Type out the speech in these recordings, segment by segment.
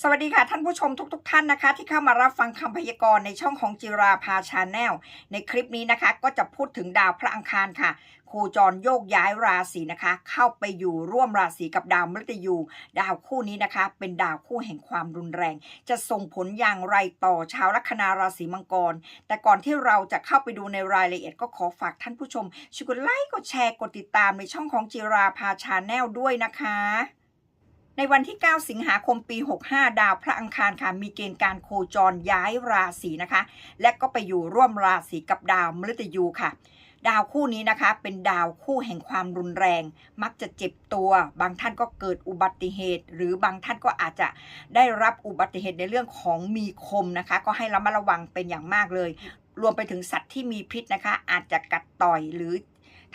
สวัสดีค่ะท่านผู้ชมทุกๆท่านนะคะ ที่เข้ามารับฟังคำพยากรณ์ในช่องของจิราพาชาแนลในคลิปนี้นะคะ ก็จะพูดถึงดาวพระอังคารค่ะ โคจรโยกย้ายราศีนะคะ เข้าไปอยู่ร่วมราศีกับดาวมฤตยู ดาวคู่นี้นะคะ เป็นดาวคู่แห่งความรุนแรง จะส่งผลอย่างไรต่อชาวลัคนาราศีมังกร แต่ก่อนที่เราจะเข้าไปดูในรายละเอียดก็ขอฝากท่านผู้ชมช่วยกดไลค์กดแชร์กดติดตามในช่องของจิราพาชาแนลด้วยนะคะ ในวันที่ 9 สิงหาคมปี 65 ดาวพระอังคารค่ะ มีเกณฑ์การโคจรย้ายราศีนะคะ และก็ไปอยู่ร่วมราศีกับดาวมฤตยูค่ะ ดาวคู่นี้นะคะ เป็นดาวคู่แห่งความรุนแรง มักจะเจ็บตัว บางท่านก็เกิดอุบัติเหตุ หรือบางท่านก็อาจจะได้รับอุบัติเหตุในเรื่องของมีคมนะคะ ก็ให้ระมัดระวังเป็นอย่างมากเลย รวมไปถึงสัตว์ที่มีพิษนะคะ อาจจะกัดต่อยหรือ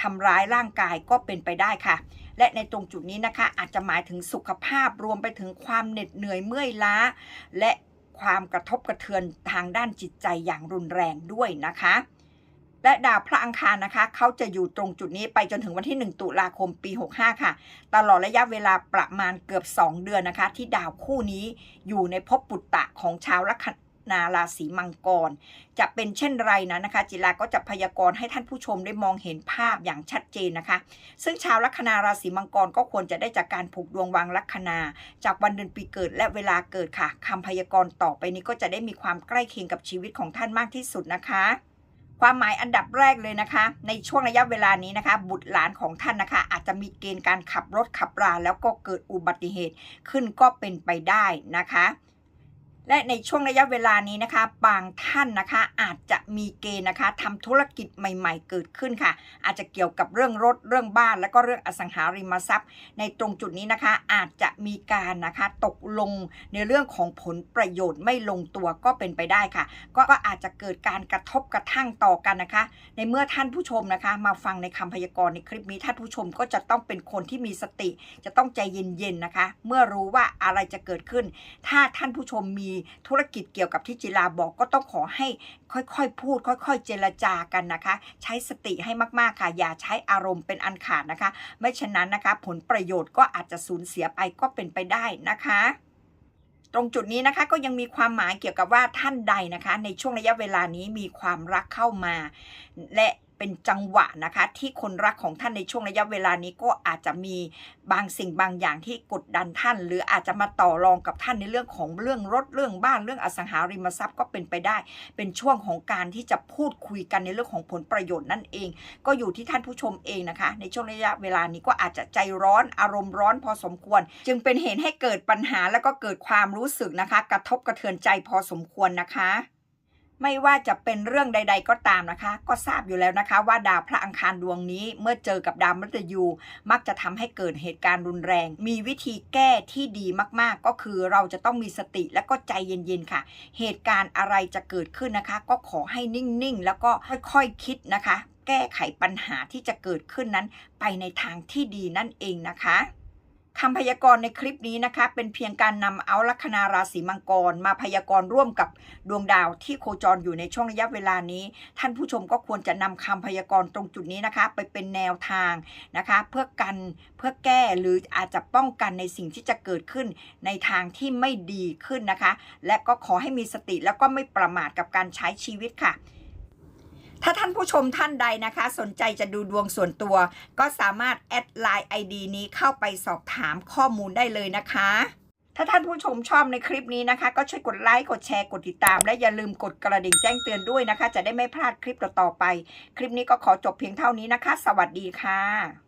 ทำร้ายร่างกายก็เป็นไปได้ค่ะ และในตรงจุดนี้นะคะ อาจจะหมายถึงสุขภาพรวมไปถึงความเหน็ดเหนื่อยเมื่อยล้า และความกระทบกระเทือนทางด้านจิตใจอย่างรุนแรงด้วยนะคะ และดาวพระอังคารนะคะ เขาจะอยู่ตรงจุดนี้ไปจนถึงวันที่ 1 ตุลาคมปี 65 ค่ะ ตลอดระยะเวลาประมาณเกือบ 2 เดือนนะคะ ที่ดาวคู่นี้อยู่ในภพปุตตะของชาวลัค นาราศีมังกร จะเป็นเช่นไรนะนะคะ จิราก็จะพยากรณ์ให้ท่านผู้ชมได้มองเห็นภาพอย่างชัดเจนนะคะ ซึ่งชาวลัคนาราศีมังกรก็ควรจะได้จากการผูกดวงวางลัคนา จากวันเดือนปีเกิดและเวลาเกิดค่ะคำพยากรณ์ต่อไปนี้ก็จะได้มีความใกล้เคียงกับชีวิตของท่านมากที่สุดนะคะความหมายอันดับแรกเลยนะคะ ในช่วงระยะเวลานี้นะคะ บุตรหลานของท่านนะคะ อาจจะมีเกณฑ์การขับรถขับราแล้วก็เกิดอุบัติเหตุขึ้นก็เป็นไปได้นะคะ และในช่วงระยะเวลานี้นะคะ บางท่านนะคะอาจจะมีเกณฑ์นะคะทำธุรกิจใหม่ ๆ เกิดขึ้นค่ะ อาจจะเกี่ยวกับเรื่องรถเรื่องบ้าน และก็เรื่องอสังหาริมทรัพย์ ในตรงจุดนี้นะคะ อาจจะมีการนะคะตกลงในเรื่องของผลประโยชน์ไม่ลงตัวก็เป็นไปได้ค่ะ ก็ก็อาจจะเกิดการกระทบกระทั่งต่อกันนะคะ ในเมื่อท่านผู้ชมนะคะ มาฟังในคำพยากรณ์ในคลิปนี้ท่านผู้ชมก็จะต้องเป็นคนที่มีสติ จะต้องใจเย็นๆนะคะ เมื่อรู้ว่าอะไรจะเกิดขึ้น ถ้าท่านผู้ชมมีธุรกิจเกี่ยวกับที่จิราบอกก็ต้องขอให้ค่อยๆ พูด ค่อยๆ เจรจากันนะคะ ใช้สติให้มากๆค่ะอย่าใช้อารมณ์เป็นอันขาดนะคะ ไม่ฉะนั้นนะคะ ผลประโยชน์ก็อาจจะสูญเสียไปก็เป็นไปได้นะคะตรงจุดนี้นะคะก็ยังมีความหมายเกี่ยวกับว่าท่านใดนะคะ ในช่วงระยะเวลานี้มีความรักเข้ามา และ เป็นจังหวะนะคะ ที่คนรักของท่านในช่วงระยะเวลานี้ก็อาจจะมีบางสิ่งบางอย่างที่กดดันท่าน หรืออาจจะมาต่อรองกับท่านในเรื่องของเรื่องรถเรื่องบ้านเรื่องอสังหาริมทรัพย์ก็เป็นไปได้ เป็นช่วงของการที่จะพูดคุยกันในเรื่องของผลประโยชน์นั่นเอง ก็อยู่ที่ท่านผู้ชมเองนะคะ ในช่วงระยะเวลานี้ก็อาจจะใจร้อนอารมณ์ร้อนพอสมควร จึงเป็นเหตุให้เกิดปัญหาแล้วก็เกิดความรู้สึกนะคะ กระทบกระเทือนใจพอสมควรนะคะ ไม่ว่าจะเป็นเรื่องใด ๆ ก็ตามนะคะ ก็ทราบอยู่แล้วนะคะ ว่าดาวพระอังคารดวงนี้เมื่อเจอกับดาวมฤตยู มักจะทำให้เกิดเหตุการณ์รุนแรง มีวิธีแก้ที่ดีมากๆ ก็คือเราจะต้องมีสติและก็ใจเย็นๆค่ะ เหตุการณ์อะไรจะเกิดขึ้นนะคะ ก็ขอให้นิ่งๆ แล้วก็ค่อยๆคิดนะคะ แก้ไขปัญหาที่จะเกิดขึ้นนั้น ไปในทางที่ดีนั่นเองนะคะ คำพยากรณ์ในคลิปนี้นะคะ เป็นเพียงการนำเอาลัคนาราศีมังกร มาพยากรณ์ร่วมกับดวงดาวที่โคจรอยู่ในช่วงระยะเวลานี้ ท่านผู้ชมก็ควรจะนำคำพยากรณ์ตรงจุดนี้นะคะ ไปเป็นแนวทางนะคะ เพื่อกันเพื่อแก้หรืออาจจะป้องกันในสิ่งที่จะเกิดขึ้นในทางที่ไม่ดีขึ้นนะคะ และก็ขอให้มีสติแล้วก็ไม่ประมาทกับการใช้ชีวิตค่ะ ถ้าท่านผู้ชมท่านใดนะคะ สนใจจะดูดวงส่วนตัว ก็สามารถแอดไลน์ ID นี้เข้าไปสอบถามข้อมูลได้เลยนะคะ ถ้าท่านผู้ชมชอบในคลิปนี้นะคะ ก็ช่วยกดไลค์กดแชร์กดติดตาม และอย่าลืมกดกระดิ่งแจ้งเตือนด้วยนะคะ จะได้ไม่พลาดคลิปต่อๆไป คลิปนี้ก็ขอจบเพียงเท่านี้นะคะ สวัสดีค่ะ